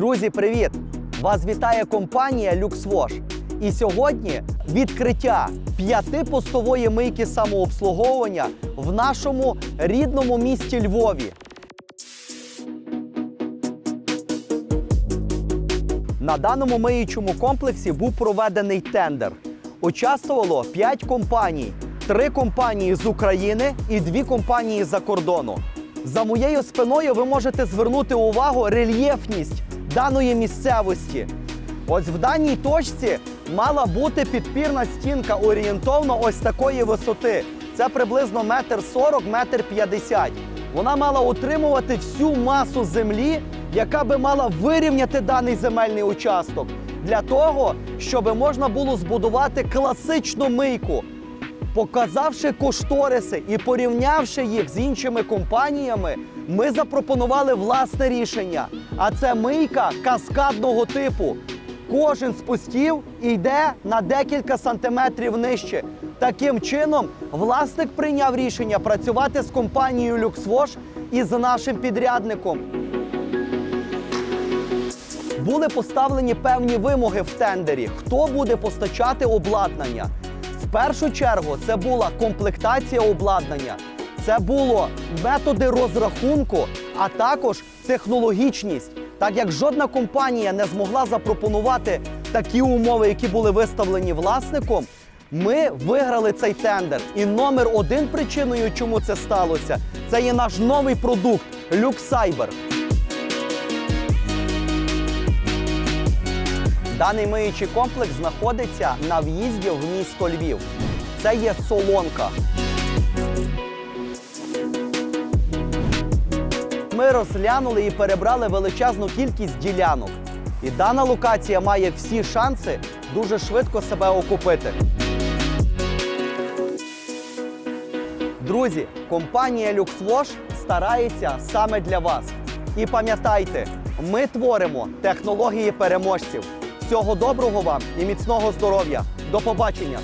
Друзі, привіт! Вас вітає компанія LuxWash. І сьогодні відкриття п'ятипостової мийки самообслуговування в нашому рідному місті Львові. На даному миючому комплексі був проведений тендер. Участвувало 5 компаній, 3 компанії з України і 2 компанії з-за кордону. За моєю спиною ви можете звернути увагу рельєфність даної місцевості. Ось в даній точці мала бути підпірна стінка орієнтовно ось такої висоти. Це приблизно метр сорок, метр п'ятдесят. Вона мала утримувати всю масу землі, яка би мала вирівняти даний земельний участок для того, щоб можна було збудувати класичну мийку. Показавши кошториси і порівнявши їх з іншими компаніями, ми запропонували власне рішення. А це мийка каскадного типу. Кожен з пустів йде на декілька сантиметрів нижче. Таким чином, власник прийняв рішення працювати з компанією LuxWash і з нашим підрядником. Були поставлені певні вимоги в тендері, хто буде постачати обладнання. Першу чергу це була комплектація обладнання, це було методи розрахунку, а також технологічність. Так як жодна компанія не змогла запропонувати такі умови, які були виставлені власником, ми виграли цей тендер. І номер один причиною, чому це сталося, це є наш новий продукт LuxCyber. Даний миючий комплекс знаходиться на в'їзді в місто Львів. Це є солонка. Ми розглянули і перебрали величезну кількість ділянок. І дана локація має всі шанси дуже швидко себе окупити. Друзі, компанія LuxWash старається саме для вас. І пам'ятайте, ми творимо технології переможців. Всього доброго вам і міцного здоров'я. До побачення!